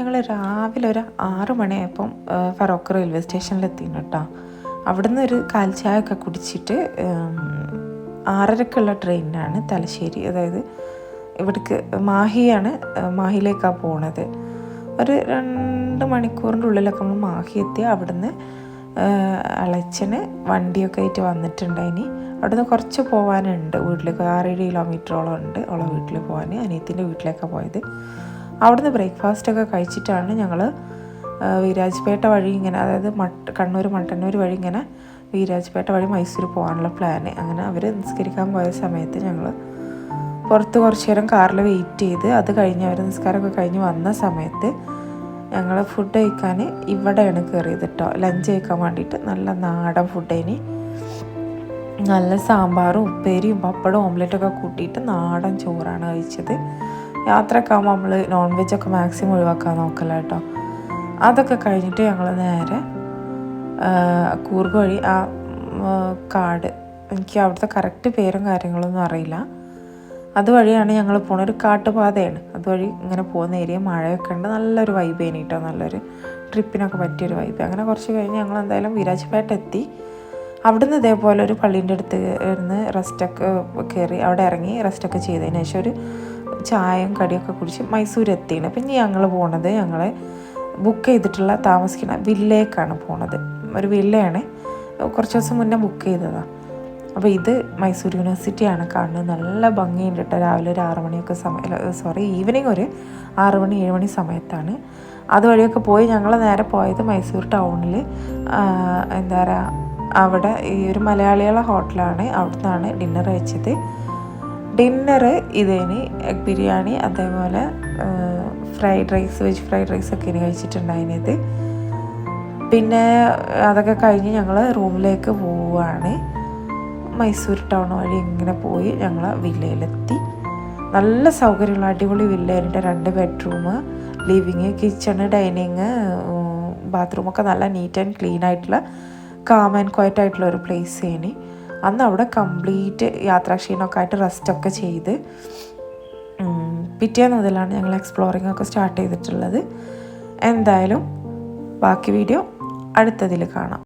ഞങ്ങൾ രാവിലെ ഒരു ആറ് മണിയായപ്പം ഫറോക്ക് റെയിൽവേ സ്റ്റേഷനിൽ എത്തിയിരുന്നു കേട്ടോ. അവിടുന്ന് ഒരു കാൽ ചായ ഒക്കെ കുടിച്ചിട്ട് ആറരക്കുള്ള ട്രെയിനിനാണ് തലശ്ശേരി. അതായത് ഇവിടേക്ക് മാഹിയാണ് മാഹിയിലേക്കാണ് പോണത്. ഒരു രണ്ട് മണിക്കൂറിന്റെ ഉള്ളിലൊക്കെ നമ്മൾ മാഹി എത്തി അവിടുന്ന് അളച്ചന് വണ്ടിയൊക്കെ ആയിട്ട് വന്നിട്ടുണ്ട് വന്നിട്ടുണ്ടായിനി. അവിടുന്ന് കുറച്ച് പോകാനുണ്ട് വീട്ടിലേക്ക് ആറേഴ് കിലോമീറ്ററോളം ഉണ്ട് ഉള്ള വീട്ടിൽ പോകാൻ അനിയത്തിന്റെ വീട്ടിലേക്കാണ് പോയത്. അവിടുന്ന് ബ്രേക്ക്ഫാസ്റ്റൊക്കെ കഴിച്ചിട്ടാണ് ഞങ്ങൾ വീരാജ്പേട്ട വഴി ഇങ്ങനെ അതായത് മട്ട് കണ്ണൂർ മട്ടന്നൂർ വഴി ഇങ്ങനെ വീരാജ്പേട്ട വഴി മൈസൂർ പോകാനുള്ള പ്ലാന് അങ്ങനെ അവർ നിസ്കരിക്കാൻ പോയ സമയത്ത് ഞങ്ങൾ പുറത്ത് കുറച്ച് നേരം കാറിൽ വെയിറ്റ് ചെയ്ത് അത് കഴിഞ്ഞ് അവർ നിസ്കാരമൊക്കെ കഴിഞ്ഞ് വന്ന സമയത്ത് ഞങ്ങൾ ഫുഡ് കഴിക്കാൻ ഇവിടെയാണ് കയറിയത് കേട്ടോ ലഞ്ച് കഴിക്കാൻ വേണ്ടിയിട്ട് നല്ല നാടൻ ഫുഡേനി നല്ല സാമ്പാറും ഉപ്പേരിയും പപ്പടവും ഓംലെറ്റൊക്കെ കൂട്ടിയിട്ട് നാടൻ ചോറാണ് കഴിച്ചത്. യാത്രയൊക്കെ ആകുമ്പോൾ നമ്മൾ നോൺ വെജൊക്കെ മാക്സിമം ഒഴിവാക്കാൻ നോക്കല കേട്ടോ അതൊക്കെ കഴിഞ്ഞിട്ട് ഞങ്ങൾ നേരെ കൂർഗ് വഴി ആ കാട്. എനിക്ക് അവിടുത്തെ കറക്റ്റ് പേരും കാര്യങ്ങളൊന്നും അറിയില്ല. അതുവഴിയാണ് ഞങ്ങൾ പോണ ഒരു കാട്ടുപാതയാണ്. അതുവഴി ഇങ്ങനെ പോകുന്ന ഏരിയ മഴയൊക്കെ ഉണ്ട്. നല്ലൊരു വൈബ് കേട്ടോ നല്ലൊരു ട്രിപ്പിനൊക്കെ പറ്റിയൊരു വൈബ് അങ്ങനെ കുറച്ച് കഴിഞ്ഞ് ഞങ്ങൾ എന്തായാലും വിരാജ്പേട്ട എത്തി. അവിടുന്ന് ഇതേപോലെ ഒരു പള്ളീന്റെ അടുത്ത് ഇരുന്ന് റെസ്റ്റൊക്കെ കയറി അവിടെ ഇറങ്ങി റെസ്റ്റൊക്കെ ചെയ്തതിന് ശേഷം ഒരു ചായയും കടിയൊക്കെ കുടിച്ച് മൈസൂർ എത്തിയാണ് പിന്നെ ഞങ്ങൾ പോണത് ഞങ്ങൾ ബുക്ക് ചെയ്തിട്ടുള്ള താമസിക്കുന്ന വില്ലേക്കാണ് പോണത്. ഒരു വില്ലയാണ്. കുറച്ച് ദിവസം മുന്നേ ബുക്ക് ചെയ്തതാണ് അപ്പോൾ ഇത് മൈസൂർ യൂണിവേഴ്സിറ്റിയാണ് കാണുന്നത്. നല്ല ഭംഗിയുണ്ട് കേട്ടോ. രാവിലെ ഒരു ആറ് മണിയൊക്കെ സമയം സോറി ഈവനിങ് ഒരു ആറ് മണി ഏഴ് മണി സമയത്താണ്. അതുവഴിയൊക്കെ പോയി ഞങ്ങൾ നേരെ പോയത് മൈസൂർ ടൗണിൽ എന്താ പറയുക അവിടെ ഈ ഒരു മലയാളികളെ ഹോട്ടലാണ്. അവിടുന്നാണ് ഡിന്നർ കഴിച്ചത്. ഡിന്നർ ഇതേനി എഗ് ബിരിയാണി അതേപോലെ fried rice veg fried rice ഒക്കെ ഇനി കഴിച്ചിട്ടുണ്ടായിരുന്നത്. പിന്നെ അതൊക്കെ കഴിഞ്ഞ് ഞങ്ങൾ റൂമിലേക്ക് പോവുകയാണ്. മൈസൂർ ടൗൺ വഴി ഇങ്ങനെ പോയി ഞങ്ങൾ വില്ലയിലെത്തി. നല്ല സൗകര്യമുള്ള അടിപൊളി വില്ലേന്റെ രണ്ട് ബെഡ്റൂം ലിവിങ് കിച്ചണ് ഡൈനിങ് ബാത്റൂമൊക്കെ നല്ല നീറ്റ് ആൻഡ് ക്ലീൻ ആയിട്ടുള്ള കാം ആൻഡ് ക്വയറ്റ് ആയിട്ടുള്ള ഒരു പ്ലേസ് ഏനി. അന്ന് അവിടെ കംപ്ലീറ്റ് യാത്രാക്ഷീണമൊക്കെ ആയിട്ട് റെസ്റ്റൊക്കെ ചെയ്ത് പിറ്റേന്ന് മുതലാണ് ഞങ്ങൾ എക്സ്പ്ലോറിംഗ് ഒക്കെ സ്റ്റാർട്ട് ചെയ്തിട്ടുള്ളത്. എന്തായാലും ബാക്കി വീഡിയോ അടുത്തതിൽ കാണാം.